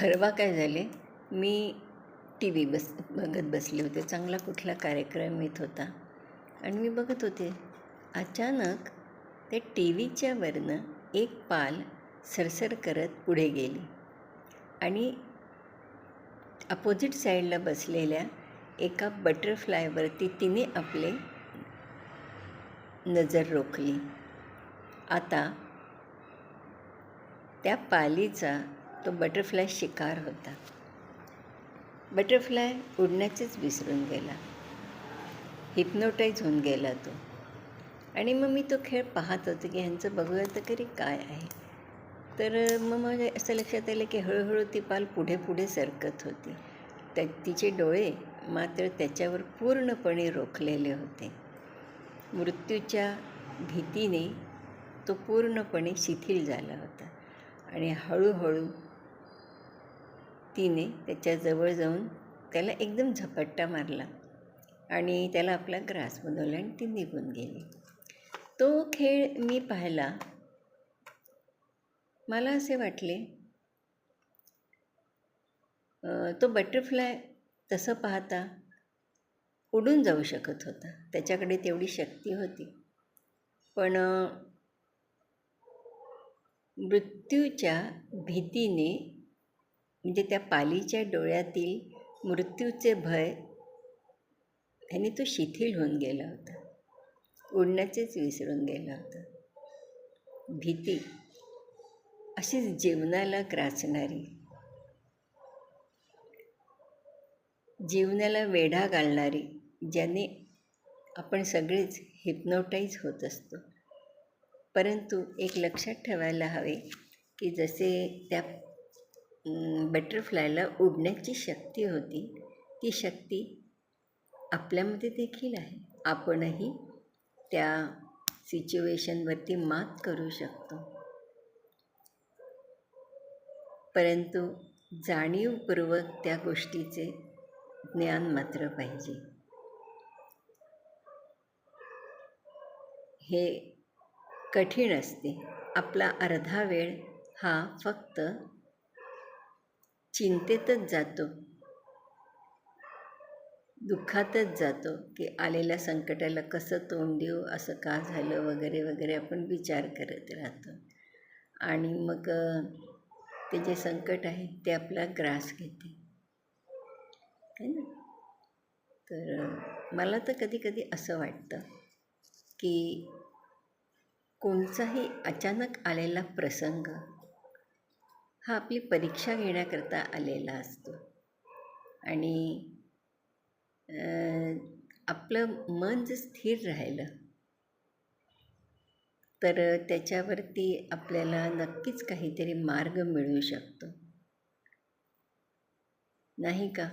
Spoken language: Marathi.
परवा काय झाले? मी टी व्ही बस बघत बसले होते. चांगला कुठला कार्यक्रम येत होता. आणि मी बघत होते. अचानक त्या टी व्हीच्यावरनं एक पाल सरसर करत पुढे गेली. आणि अपोजिट साईडला बसलेल्या एका बटरफ्लायवरती तिने आपले नजर रोखली. आता त्या पालीचा तो बटरफ्लाय शिकार होता. बटरफ्लाय उडण्याचेच विसरून गेला. हिप्नोटाईज होऊन गेला तो. आणि मग मी तो खेळ पाहत होते की ह्यांचं बघूया तर तरी काय आहे. तर मग माझ्या असं लक्षात आलं की हळूहळू ती पाल पुढे पुढे सरकत होती. त्या तिचे डोळे मात्र त्याच्यावर पूर्णपणे रोखलेले होते. मृत्यूच्या भीतीने तो पूर्णपणे शिथिल झाला होता. आणि हळूहळू तिने त्याच्याजवळ जाऊन त्याला एकदम झपट्टा मारला आणि त्याला आपला ग्रास बनवला आणि ती निघून गेली. तो खेळ मी पाहिला. मला असे वाटले तो बटरफ्लाय तसं पाहता उडून जाऊ शकत होता. त्याच्याकडे तेवढी शक्ती होती. पण मृत्यूच्या भीतीने म्हणजे त्या पालीच्या डोळ्यातील मृत्यूचे भय ह्याने तो शिथिल होऊन गेला होता. उडण्याचेच विसरून गेला होता. भीती अशीच जीवनाला ग्रासणारी जीवनाला वेढा घालणारी ज्याने आपण सगळेच हिप्नोटाईज होत असतो. परंतु एक लक्षात ठेवायला हवे की जसे त्या बटरफ्लायला उडण्याची शक्ती होती. ती शक्ती आपल्यामध्ये देखील आहे. आपणही त्या सिच्युएशनवरती मात करू शकतो. परंतु जाणीवपूर्वक त्या गोष्टीचे ज्ञान मात्र पाहिजे. हे कठीण असते. आपला अर्धा वेळ हा फक्त चिंतेतच जातो. दुःखातच जातो की आलेल्या संकटाला कसं तोंड देऊ असं का झालं वगैरे वगैरे आपण विचार करत राहतो. आणि मग ते जे संकट आहे ते आपला ग्रास घेते. है ना? तर मला तर कधी कधी असं वाटतं की कोणताही अचानक आलेला प्रसंग हा आपली परीक्षा घेण्याकरता आलेला असतो. आणि आपलं मन जर स्थिर राहिलं तर त्याच्यावरती आपल्याला नक्कीच काहीतरी मार्ग मिळू शकतो. नाही का?